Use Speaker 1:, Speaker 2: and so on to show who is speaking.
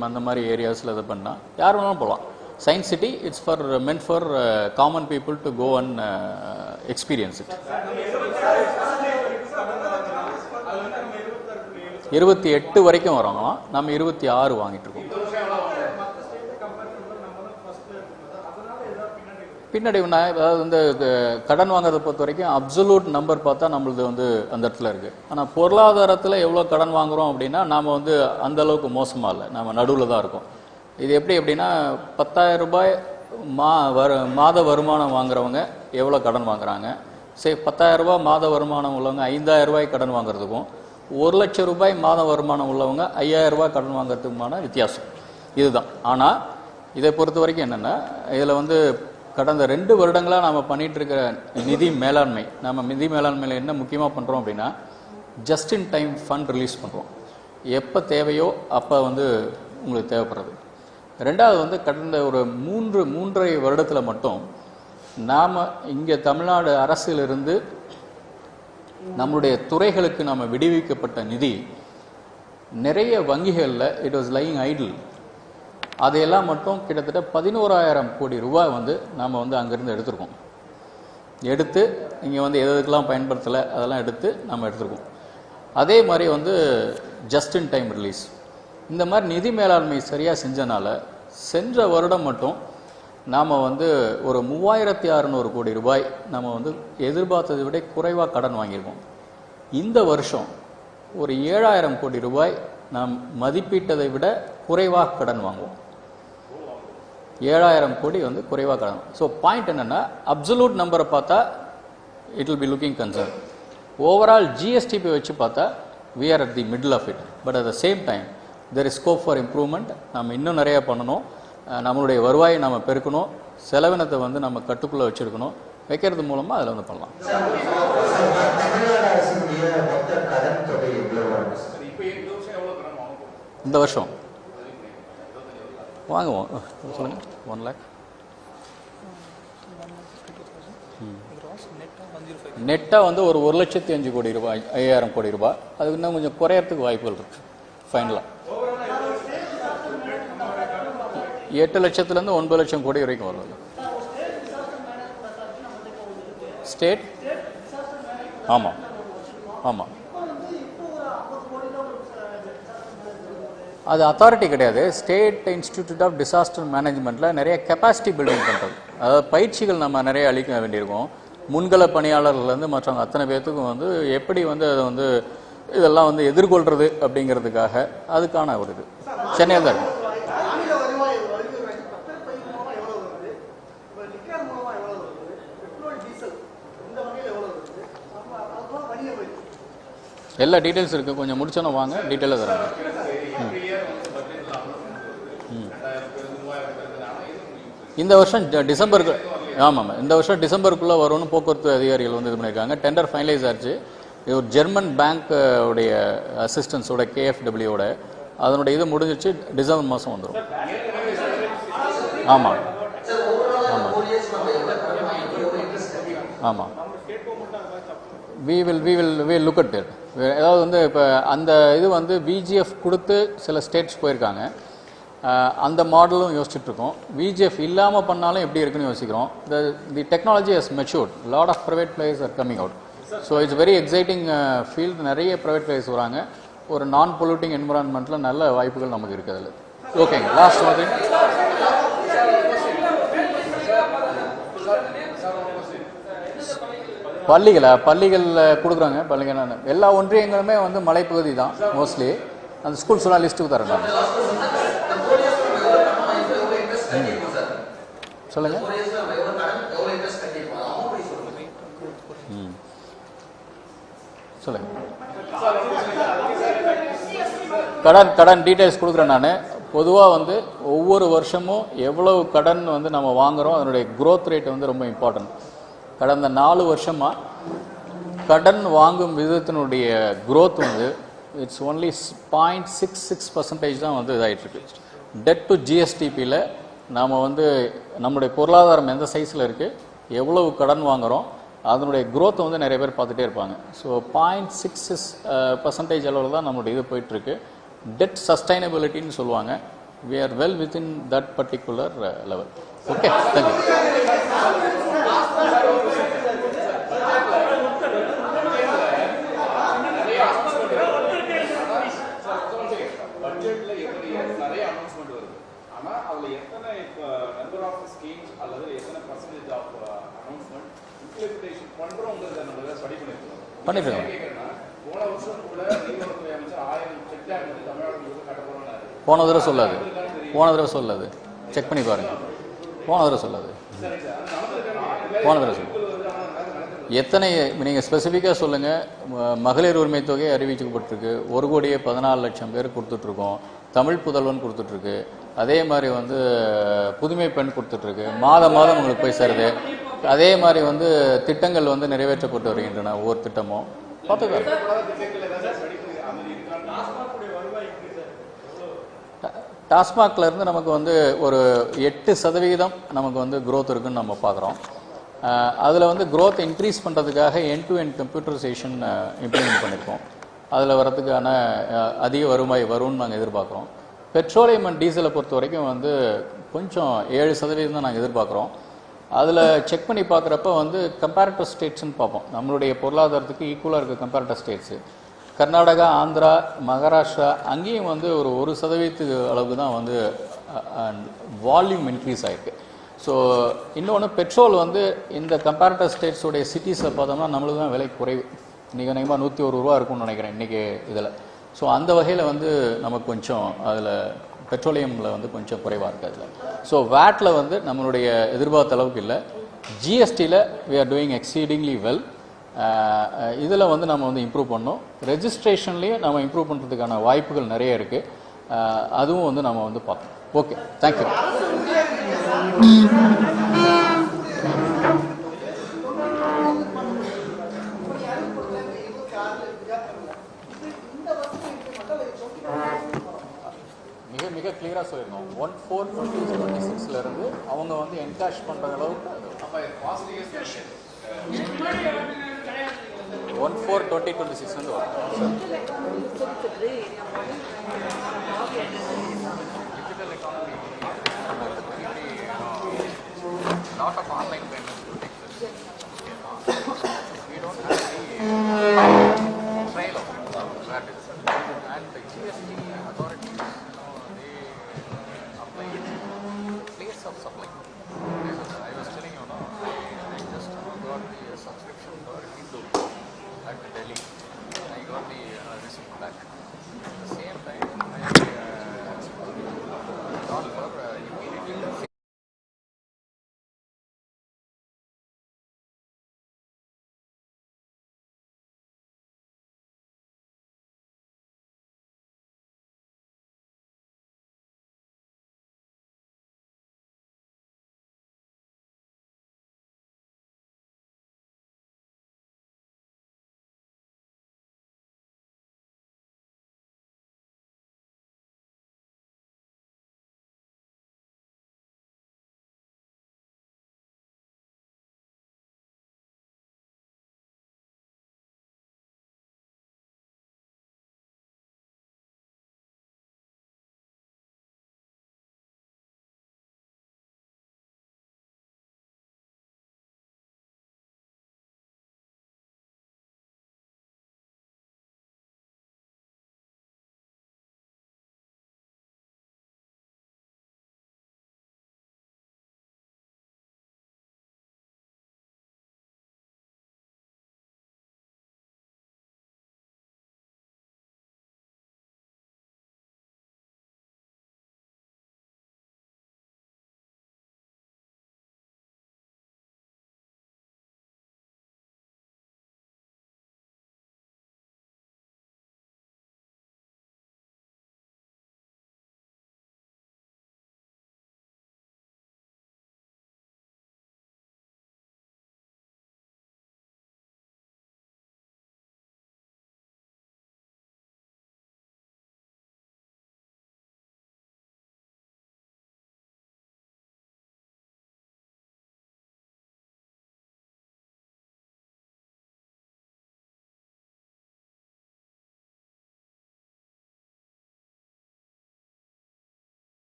Speaker 1: Planetarium அந்த மாதிரி ஏரியாஸில் இது பண்ணால் யார் வேணாலும் போகலாம் science city it's for meant for common people to go and experience it இருபத்தி எட்டு வரைக்கும் வரோங்களாம் நம்ம இருபத்தி ஆறு வாங்கிட்டு இருக்கோம். பின்னாடி நான் அதாவது வந்து கடன் வாங்குறதை பொறுத்த வரைக்கும் அப்சல்யூட் நம்பர் பார்த்தா நம்மளது வந்து அந்த இடத்துல இருக்குது ஆனால் பொருளாதாரத்தில் எவ்வளோ கடன் வாங்குகிறோம் அப்படின்னா நாம் வந்து அந்த அளவுக்கு மோசமாக இல்லை. நம்ம நடுவில் தான் இருக்கோம். இது எப்படி அப்படின்னா பத்தாயிரம் ரூபாய் மா வரு மாத வருமானம் வாங்குறவங்க எவ்வளோ கடன் வாங்குறாங்க? சரி பத்தாயிரம் ரூபாய் மாத வருமானம் உள்ளவங்க ஐந்தாயிரம் ரூபாய் கடன் வாங்குறதுக்கும் ஒரு லட்சம் ரூபாய் மாத வருமானம் உள்ளவங்க ஐயாயிரம் ரூபாய் கடன் வாங்குறதுக்குமான வித்தியாசம். இதுதான். ஆனால் இதை பொறுத்த வரைக்கும் என்னென்னா இதில் வந்து கடந்த ரெண்டு வருடங்களாக நாம் பண்ணிட்டு இருக்கிற நிதி மேலாண்மை நம்ம நிதி மேலாண்மையில் என்ன முக்கியமாக பண்ணுறோம் அப்படின்னா just in time fund release பண்ணுறோம் எப்போ தேவையோ அப்போ வந்து உங்களுக்கு தேவைப்படுறது. ரெண்டாவது வந்து கடந்த ஒரு மூன்று மூன்றரை வருடத்தில் மட்டும் நாம் இங்கே தமிழ்நாடு அரசிலிருந்து நம்மளுடைய துறைகளுக்கு நாம் விடுவிக்கப்பட்ட நிதி நிறைய வங்கிகளில் இட் வாஸ் லைங் ஐடில் அதையெல்லாம் மட்டும் கிட்டத்தட்ட பதினோராயிரம் கோடி ரூபாய் வந்து நாம் வந்து அங்கேருந்து எடுத்திருக்கோம். எடுத்து இங்கே வந்து எது எதுக்கெல்லாம் பயன்படுத்தலை அதெல்லாம் எடுத்து நம்ம எடுத்திருக்கோம். அதே மாதிரி வந்து ஜஸ்ட் இன் டைம் ரிலீஸ் இந்த மாதிரி நிதி மேலாண்மை சரியாக செஞ்சனால சென்ற வருடம் மட்டும் நாம் வந்து ஒரு மூவாயிரத்தி அறநூறு கோடி ரூபாய் நம்ம வந்து எதிர்பார்த்ததை விட குறைவாக கடன் வாங்கியிருக்கோம். இந்த வருஷம் ஒரு ஏழாயிரம் கோடி ரூபாய் நாம் மதிப்பீட்டதை விட குறைவாக கடன் வாங்குவோம். ஏழாயிரம் கோடி வந்து குறைவாக கடன். ஸோ பாயிண்ட் என்னென்னா அப்சல்யூட் நம்பரை பார்த்தா it will be looking concern overall GSDP வச்சு பார்த்தா we are at the middle of it but at the same time there is scope for improvement நம்ம இன்னும் நிறைய பண்ணணும். நம்மளுடைய வருவாயை நம்ம பெருக்கணும். செலவினத்தை வந்து நம்ம கட்டுக்குள்ளே வச்சுருக்கணும். வைக்கிறது மூலமாக அதில் வந்து பண்ணலாம்.
Speaker 2: தமிழ்நாடு அரசினுடைய மொத்த கடன் தொகை எவ்வளவு வரும் சார்?
Speaker 1: இந்த வருஷம் வாங்குவோம் சொல்லுங்கள் ஒன் லேக் நெட்டாக வந்து ஒரு ஒரு லட்சத்தி அஞ்சு கோடி ரூபாய் ஐயாயிரம் கோடி ரூபாய். அது இன்னும் கொஞ்சம் குறையறதுக்கு வாய்ப்புகள் இருக்கு. ஃபைனலாக எட்டு லட்சத்துலேருந்து ஒன்பது லட்சம் கோடி வரைக்கும் வருது ஸ்டேட் ஆமாம் ஆமாம் அது அத்தாரிட்டி கிடையாது. ஸ்டேட் இன்ஸ்டிடியூட் ஆஃப் டிசாஸ்டர் மேனேஜ்மெண்ட்டில் நிறைய கெப்பாசிட்டி பில்டிங் பண்ணுறது அதாவது பயிற்சிகள் நம்ம நிறைய அளிக்க வேண்டியிருக்கும். முன்கள பணியாளர்கள்லேருந்து மற்றவங்க அத்தனை பேர்த்துக்கும் வந்து எப்படி வந்து அதை வந்து இதெல்லாம் வந்து எதிர்கொள்கிறது அப்படிங்கிறதுக்காக அதுக்கான ஒரு இது. சென்னையில் தான் இருக்கு. எல்லா டீட்டெயில்ஸ் இருக்குது கொஞ்சம் முடிச்சோன்னே வாங்க. டீட்டெயிலாக தராங்க இந்த வருஷம் டிசம்பருக்கு ஆமாம் இந்த வருஷம் டிசம்பருக்குள்ளே வரும்னு போக்குவரத்து அதிகாரிகள் வந்து இது பண்ணியிருக்காங்க. டெண்டர் ஃபைனலைஸ் ஆச்சு. இது ஒரு ஜெர்மன் பேங்க் உடைய அசிஸ்டன்ஸோட கேஎஃப்டபிள்யூட அதனுடைய இது முடிஞ்சிச்சு டிசம்பர் மாதம் வந்துடும் ஆமாம். ஆமாம். ஆமாம். We will we will we look at it அதாவது வந்து இப்போ அந்த இது வந்து விஜிஎஃப் கொடுத்து சில ஸ்டேட்ஸ் போயிருக்காங்க. அந்த மாடலும் யோசிச்சுட்ருக்கோம். விஜிஎஃப் இல்லாமல் பண்ணாலும் எப்படி இருக்குன்னு யோசிக்கிறோம். The the technology has matured lot of private players are coming out so it's very exciting field நிறைய ப்ரைவேட் பிளேயர்ஸ் வராங்க. ஒரு நான் பொல்யூட்டிங் என்விரான்மெண்ட்டில் நல்ல வாய்ப்புகள் நமக்கு இருக்குது அதில். ஓகேங்க லாஸ்ட் வந்து பள்ளிகளா? பள்ளிகளில் கொடுக்குறாங்க. பள்ளிகள் நான் எல்லா ஒன்றியங்களுமே வந்து மலைப்பகுதி தான் மோஸ்ட்லி அந்த ஸ்கூல்ஸ்லாம் லிஸ்ட்டுக்கு தரேன் நான் ம். சொல்லுங்க. ம். சொல்லுங்க. கடன் கடன் டீட்டெயில்ஸ் கொடுக்குறேன் நான். பொதுவாக வந்து ஒவ்வொரு வருஷமும் எவ்வளவு கடன் வந்து நம்ம வாங்குறோம் அதனுடைய க்ரோத் ரேட் வந்து ரொம்ப இம்பார்ட்டன்ட் கடந்த நாலு வருஷமாக கடன் வாங்கும் விதத்தினுடைய க்ரோத் வந்து it's only point six six percentage தான் வந்து இதாகிட்டுருக்கு டெட் டு ஜிஎஸ்டிபியில் நாம் வந்து நம்முடைய பொருளாதாரம் எந்த சைஸில் இருக்குது எவ்வளவு கடன் வாங்குகிறோம் அதனுடைய க்ரோத்தை வந்து நிறைய பேர் பார்த்துட்டே இருப்பாங்க. ஸோ பாயிண்ட் சிக்ஸ் பர்சன்டேஜ் அளவில் தான் நம்மளுடைய இது போயிட்டுருக்கு. டெட் சஸ்டைனபிலிட்டின்னு சொல்லுவாங்க. We well well within that particular level okay thank you thank you.
Speaker 3: பட்ஜெட்ல எத்தனை நிறைய அனௌன்ஸ்மெண்ட் வருது ஆனா அதுல எத்தனை இப்போ நம்பர் ஆஃப் ஸ்கீம்ஸ் அல்லது எத்தனை பர்சன்டேஜ் ஆஃப் அனௌன்ஸ்மெண்ட் இம்ப்ளிமெண்டேஷன் பண்றோங்கிறத நம்ம ஸ்டடி பண்ணிருக்கோம். கேட்கறேன்னா போன வருஷம் கூட நீர்வளத்துறை அமைச்சர் ஆயிரம் செக் டேம் வந்து தமிழ்நாடு முழுக்க கட்ட
Speaker 1: போன தடவை சொல்லாது. போன தடவை சொல்லாது. செக் பண்ணி பாருங்க. போன தடவை சொல்லாது. போன தடவை சொல்லு எத்தனை நீங்கள் ஸ்பெசிஃபிக்காக சொல்லுங்கள் மகளிர் உரிமை தொகை அறிவிக்கப்பட்டிருக்கு. ஒரு கோடியே பதினாலு லட்சம் பேர் கொடுத்துட்ருக்கோம். தமிழ் புதல்வன் கொடுத்துட்ருக்கு. அதே மாதிரி வந்து புதுமை பெண் கொடுத்துட்ருக்கு. மாதம் மாதம் உங்களுக்கு போய் சேருது. அதே மாதிரி வந்து திட்டங்கள் வந்து நிறைவேற்றப்பட்டு வருகின்றன ஒவ்வொரு திட்டமும். பார்த்துக்கலாம் டாஸ்மாக்ல இருந்து நமக்கு வந்து ஒரு எட்டு சதவிகிதம் நமக்கு வந்து க்ரோத் இருக்குன்னு நம்ம பார்க்குறோம். அதில் வந்து க்ரோத் இன்க்ரீஸ் பண்ணுறதுக்காக end to end computerisation implement பண்ணியிருக்கோம். அதில் வரதுக்கான அதிக வருவாய் வரும்னு நாங்கள் எதிர்பார்க்குறோம். பெட்ரோலியம் அண்ட் டீசலை பொறுத்த வரைக்கும் வந்து கொஞ்சம் ஏழு சதவீதம் தான் நாங்கள் எதிர்பார்க்குறோம். அதில் செக் பண்ணி பார்க்குறப்ப வந்து கம்பேரிட்டிவ் ஸ்டேட்ஸ்னு பார்ப்போம். நம்மளுடைய பொருளாதாரத்துக்கு ஈக்குவலாக இருக்க கம்பேரிட்டிவ் ஸ்டேட்ஸு கர்நாடகா ஆந்திரா மகாராஷ்டிரா அங்கேயும் வந்து ஒரு ஒரு சதவீதத்துக்கு அளவுக்கு தான் வந்து வால்யூம் இன்க்ரீஸ் ஆகிருக்கு ஸோ இன்னொன்று பெட்ரோல் வந்து இந்த கம்பேரிட்டிவ் ஸ்டேட்ஸுடைய சிட்டிஸில் பார்த்தோம்னா நம்மளுக்கு தான் விலை குறைவு. இன்றைக்கி அநேகமாக நூற்றி ஒரு ரூபா இருக்கும்னு நினைக்கிறேன் இன்றைக்கி இதில். ஸோ அந்த வகையில் வந்து நமக்கு கொஞ்சம் அதில் பெட்ரோலியமில் வந்து கொஞ்சம் குறைவாக இருக்குது அதில். ஸோ வேட்டில் வந்து நம்மளுடைய எதிர்பார்த்த அளவுக்கு இல்லை. ஜிஎஸ்டியில் we are doing exceedingly well இதில் வந்து நம்ம வந்து இம்ப்ரூவ் பண்ணோம். ரெஜிஸ்ட்ரேஷன்லேயும் நம்ம இம்ப்ரூவ் பண்ணுறதுக்கான வாய்ப்புகள் நிறைய இருக்குது அதுவும் வந்து நம்ம வந்து பார்க்கணும் ஓகே தேங்க்யூ சொல்லியிருந்தோம். ஒன் ஃபோர் டுவெண்ட்டி டுவெண்ட்டி சிக்ஸ்லேருந்து அவங்க வந்து என்கேஷ் பண்ணுற அளவுக்கு ஒன் ஃபோர் டுவெண்ட்டி டுவெண்ட்டி சிக்ஸ்லேருந்து வரும். Digital economy, lot I was telling you, no, I, just got the uh, subscription for Kindle at Delhi. I got the uh, receipt back.